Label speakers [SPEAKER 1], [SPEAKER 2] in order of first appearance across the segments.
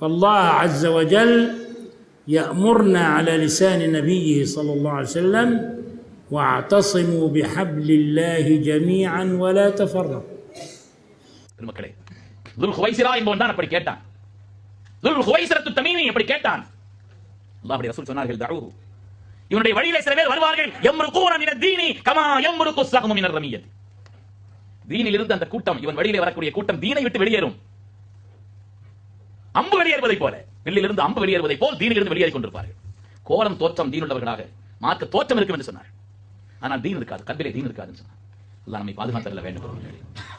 [SPEAKER 1] فالله عز وجل يأمرنا على لسان نبيه صلى الله عليه وسلم واعتصموا بحبل الله جميعا ولا تفرقوا
[SPEAKER 2] பெருமக்களே துல் ஹுவைசிரா என்பவன் தான் அப்படி கேட்டான் துல் ஹுவைசிரத்து தமீமி அப்படி கேட்டான் அல்லாஹ்வுடைய ரசூல் சொன்னார்கள் தஅூஹு இவனுடைய வழியிலே சில பேர் வருவார்கள் யம்ருகூன மின தீனி கமா யம்ருகு ஸஹ்மு மினர் ரமியத் தீனில் இருந்து அந்த கூட்டம் இவன் வழியிலே வரக்கூடிய கூட்டம் தீனை விட்டு வெளியேறும் அம்பு வெளியேறுவதை போல. வில்லிலிருந்து அம்பு வெளியேறுவதை போல் தீனிலிருந்து வெளியேறிக் கொண்டிருப்பார்கள். கோலம் தோற்றம் தீனுள்ளவர்களாக மார்க்க தோற்றம் இருக்கும் என்று சொன்னார் ஆனால் தீன் இருக்காது கல்விலே தீன் இருக்காதுன்னு சொன்னார். அல்லாஹ் நம்மை பாதுகாத்தல வேண்டும்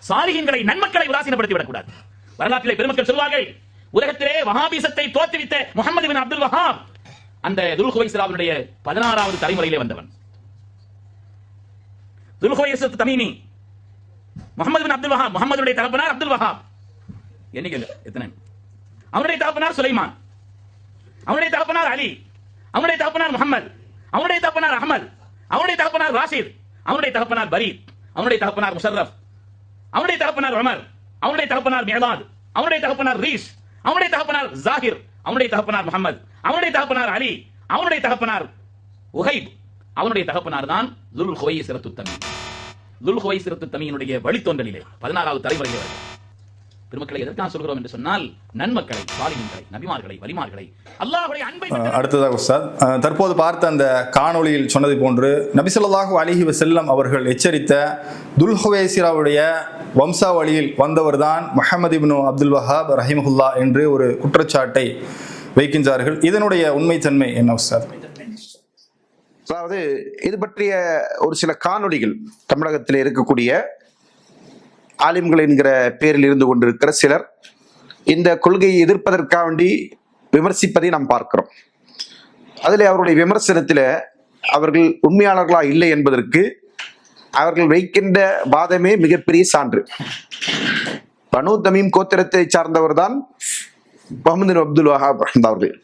[SPEAKER 2] சாலிகின்களை நன்மக்களை உதாசீனப்படுத்தி விடக்கூடாது. வரலாற்றிலே பெருமக்கள் சொல்வார்கள் உலகத்திலே வஹாபிசத்தை தோற்றுவித்த முகமது பின் அப்துல் வஹாப் அந்த துல்ஹுவைஸ்ராவினுடைய பதினாறாவது தலைமுறையிலே வந்தவன். துல்ஹுவைஸ் Tamimi Muhammad bin Abdul Wahhab முகமதுடைய தகப்பனார் அப்துல் வஹாப். எண்ணிக்கை எத்தனை? அவனுடைய தகப்பனார் சுலைமான் அவனுடைய தகப்பனார் அலி அவனுடைய தகப்பனார் முகமது அவனுடைய தகப்பனார் அகமது அவனுடைய தகப்பனார் ராசித் அவனுடைய தகப்பனார் பரீத் அவனுடைய தகப்பனார் முஷர்ரப் அவனுடைய தகப்பனார் உமர் அவனுடைய தகப்பனார் மேலாத் அவனுடைய தகப்பனார் ரீஸ் அவனுடைய தகப்பனார் ஜாகிர் அவனுடைய தகப்பனார் முகமது அவனுடைய தகப்பனார் அலி அவனுடைய தகப்பனார் உஹைப் அவனுடைய தகப்பனார் தான் துல் ஹுவை சிறத்து தமிழ் துல் ஹுவை சிறத்து தமிழினுடைய வழித்தோன்றலிலே பதினாறாவது தலைமுறையில் பெருமக்களை எதற்காக சொல்கிறோம் என்று சொன்னால் நன்மக்களை சாலிகங்களை நபிமார்களை வலிமார்களை அல்லாஹ்வுடைய அன்பை பெற்ற
[SPEAKER 3] அடுத்ததாக உஸ்தாத் தற்போது பார்த்த அந்த காணொளியில் சொன்னதை போன்று நபிசல்லாஹு அலிஹி வசல்லம் அவர்கள் எச்சரித்த துல்ஹுவேசிராவுடைய வம்சாவளியில் வந்தவர்தான் முஹம்மது இப்னு அப்துல் வஹாப் ரஹிமஹுல்லா என்று ஒரு குற்றச்சாட்டை வைக்கின்றார்கள். இதனுடைய உண்மைத்தன்மை என்ன உஸ்தாத்?
[SPEAKER 4] அதாவது இது பற்றிய ஒரு சில காணொளிகள் தமிழகத்தில் இருக்கக்கூடிய ஆலிம்கள் என்கிற பேரில் இருந்து கொண்டிருக்கிற சிலர் இந்த கொள்கையை எதிர்ப்பதற்காக வேண்டி விமர்சிப்பதை நாம் பார்க்கிறோம். அதில் அவருடைய விமர்சனத்தில் அவர்கள் உண்மையாளர்களா இல்லை என்பதற்கு அவர்கள் வைக்கின்ற வாதமே மிகப்பெரிய சான்று. பனு தமீம் கோத்திரத்தை சார்ந்தவர் தான் முகமது அப்துல் வஹாப் அவர்கள்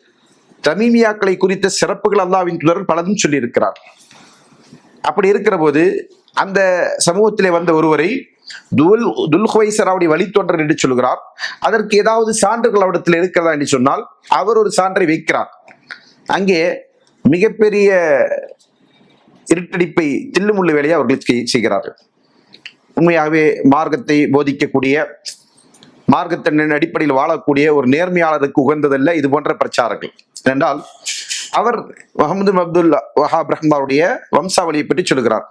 [SPEAKER 4] தமீமியாக்களை குறித்த சிறப்புகள் அல்லாவின் தூதர் பலதும் சொல்லியிருக்கிறார். அப்படி இருக்கிற போது அந்த சமூகத்திலே வந்த ஒருவரை துல் துல்ஹுவைசராவுடைய வழித்தொன்றர் என்று சொல்கிறார். அதற்கு ஏதாவது சான்றுகள் அவரிடத்தில் இருக்கிறதா என்று சொன்னால் அவர் ஒரு சான்றை வைக்கிறார். அங்கே மிகப்பெரிய இருட்டடிப்பை தில்லுமுள்ளு வேலையை அவர்கள் செய்கிறார்கள். உண்மையாகவே மார்க்கத்தை போதிக்கக்கூடிய மார்க்கத்தின் அடிப்படையில் வாழக்கூடிய ஒரு நேர்மையாளருக்கு உகந்ததல்ல இது போன்ற பிரச்சாரங்கள். என்றால் அவர் முகமது அப்துல் வஹாப் ரஹ்மாவுடைய வம்சாவளியை பற்றி சொல்கிறார்.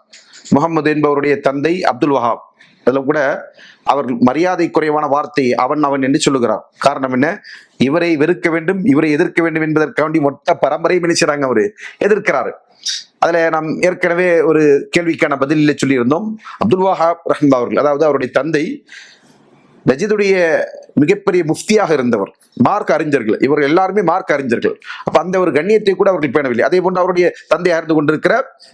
[SPEAKER 4] முகமது என்பவருடைய தந்தை அப்துல் வஹாப். அதுல கூட அவர் மரியாதை குறைவான வார்த்தை அவன் அவன் என்று சொல்லுகிறார். காரணம் என்ன? இவரை வெறுக்க வேண்டும் இவரை எதிர்க்க வேண்டும் என்பதற்காண்டி மொத்த பரம்பரையும் என்ன அவரு? எதிர்க்கிறாரு. அதுல நாம் ஏற்கனவே ஒரு கேள்விக்கான பதிலில் சொல்லியிருந்தோம். அப்துல் வஹாப் ரஹ்மா அவர்கள் அதாவது அவருடைய தந்தை நஜிதுடைய மிகப்பெரிய முஃப்தியாக இருந்தவர் மார்க் அறிஞர்கள். இவர்கள் எல்லாருமே மார்க் அறிஞர்கள். அப்ப அந்த ஒரு கண்ணியத்தை கூட அவர்கள் பேணவில்லை. அதே போன்று அவருடைய தந்தை அறிந்து கொண்டிருக்கிற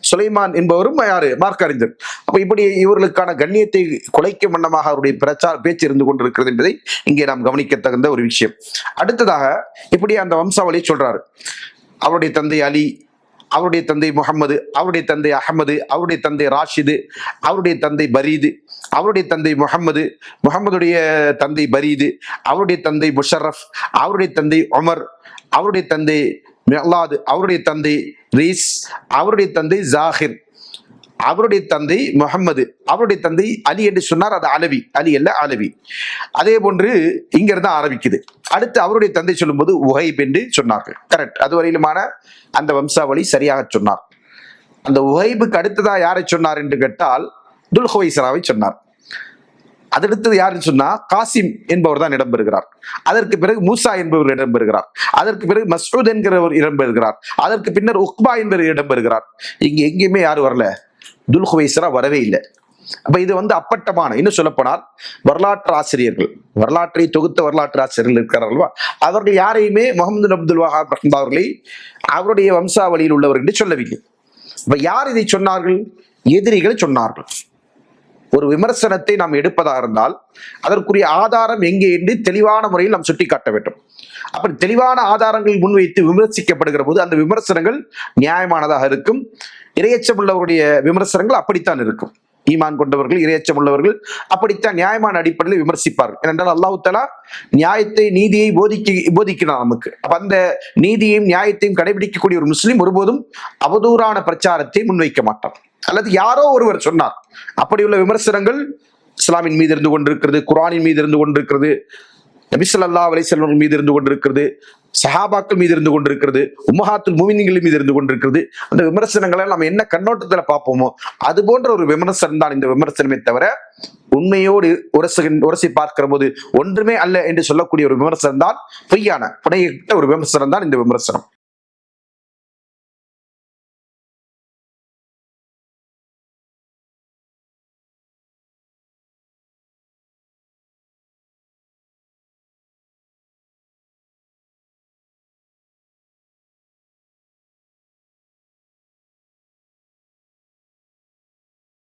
[SPEAKER 4] சுலைமான் என்பவரும் யாரு? மார்க் அறிஞர். அப்ப இப்படி இவர்களுக்கான கண்ணியத்தை குலைக்கும் வண்ணமாக அவருடைய பிரச்சார பேச்சு இருந்து கொண்டிருக்கிறது என்பதை இங்கே நாம் கவனிக்கத்தகுந்த ஒரு விஷயம். அடுத்ததாக இப்படி அந்த வம்சாவளியை சொல்றாரு. அவருடைய தந்தை அலி அவருடைய தந்தை முகமது அவருடைய தந்தை அகமது அவருடைய தந்தை ராஷிது அவருடைய தந்தை பரீது அவருடைய தந்தை முகமது முகமதுடைய தந்தை பரீது அவருடைய தந்தை முஷரஃப் அவருடைய தந்தை உமர் அவருடைய தந்தை மெஹ்லாது அவருடைய தந்தை ரீஸ் அவருடைய தந்தை ஜாகிர் அவருடைய தந்தை முகம்மது அவருடைய தந்தை அலி என்று சொன்னார் அது அலவி அலி அல்ல அலவி அதே போன்று இங்கிருந்து ஆரம்பிக்குது அடுத்து அவருடைய தந்தை சொல்லும்போது உஹைப் என்று சொன்னார்கள். கரெக்ட் அதுவரையிலுமான அந்த வம்சாவளி சரியாக சொன்னார். அந்த உஹைபுக்கு அடுத்ததா யாரை சொன்னார் என்று கேட்டால் துல்ஹுவைசராவை சொன்னார். அதடுத்தது யாருன்னு சொன்னா காசிம் என்பவர் தான் இடம்பெறுகிறார். அதற்கு பிறகு மூசா என்பவர் இடம்பெறுகிறார். அதற்கு பிறகு மசூத் என்கிறவர் இடம்பெறுகிறார். அதற்கு பின்னர் உக்பா என்பவர் இடம்பெறுகிறார். இங்க எங்கேயுமே யாரும் வரல. துல்ஹுவைசரா வரவே இல்லை. அப்ப இது வந்து அப்பட்டமான இன்னும் சொல்லப்போனால் வரலாற்று ஆசிரியர்கள் வரலாற்றை தொகுத்த வரலாற்று ஆசிரியர்கள் இருக்கிறார்கள்வா அவர்கள் யாரையுமே முகமது அப்துல் வஹாப் அவர்களை அவருடைய வம்சாவளியில் உள்ளவர்கள் என்று சொல்லவில்லை. இப்ப யார் இதை சொன்னார்கள்? எதிரிகள் சொன்னார்கள். ஒரு விமர்சனத்தை நாம் எடுப்பதாக இருந்தால் அதற்குரிய ஆதாரம் எங்கே என்று தெளிவான முறையில் நாம் சுட்டிக்காட்ட வேண்டும். அப்படி தெளிவான ஆதாரங்கள் முன்வைத்து விமர்சிக்கப்படுகிற போது அந்த விமர்சனங்கள் நியாயமானதாக இருக்கும். இரையச்சம் உள்ளவருடைய விமர்சனங்கள் அப்படித்தான் இருக்கும். ஈமான் கொண்டவர்கள் இரையச்சம் உள்ளவர்கள் அப்படித்தான் நியாயமான அடிப்படையில் விமர்சிப்பார்கள். ஏனென்றால் அல்லாஹு தலா நியாயத்தை நீதியை போதிக்க போதிக்கிறான் நமக்கு. அப்ப அந்த நீதியையும் நியாயத்தையும் கடைபிடிக்கக்கூடிய ஒரு முஸ்லீம் ஒருபோதும் அவதூறான பிரச்சாரத்தை முன்வைக்க மாட்டார் அல்லது யாரோ ஒருவர் சொன்னார் அப்படி உள்ள விமர்சனங்கள் இஸ்லாமின் மீது இருந்து கொண்டிருக்கிறது குரானின் மீது இருந்து கொண்டிருக்கிறது நபிசல்லா ஸல்லல்லாஹு அலைஹி மீது இருந்து கொண்டிருக்கிறது சஹாபாக்கள் மீது இருந்து கொண்டிருக்கிறது உமஹாத்துல் மூமினிகள் மீது இருந்து கொண்டிருக்கிறது. அந்த விமர்சனங்களை நம்ம என்ன கண்ணோட்டத்துல பார்ப்போமோ அது போன்ற ஒரு விமர்சனம் தான் இந்த விமர்சனமே தவிர உண்மையோடு உரசு உரசி பார்க்கிற போது ஒன்றுமே அல்ல என்று சொல்லக்கூடிய ஒரு விமர்சனம் தான் பொய்யான புனையிட்ட ஒரு விமர்சனம் தான் இந்த விமர்சனம்.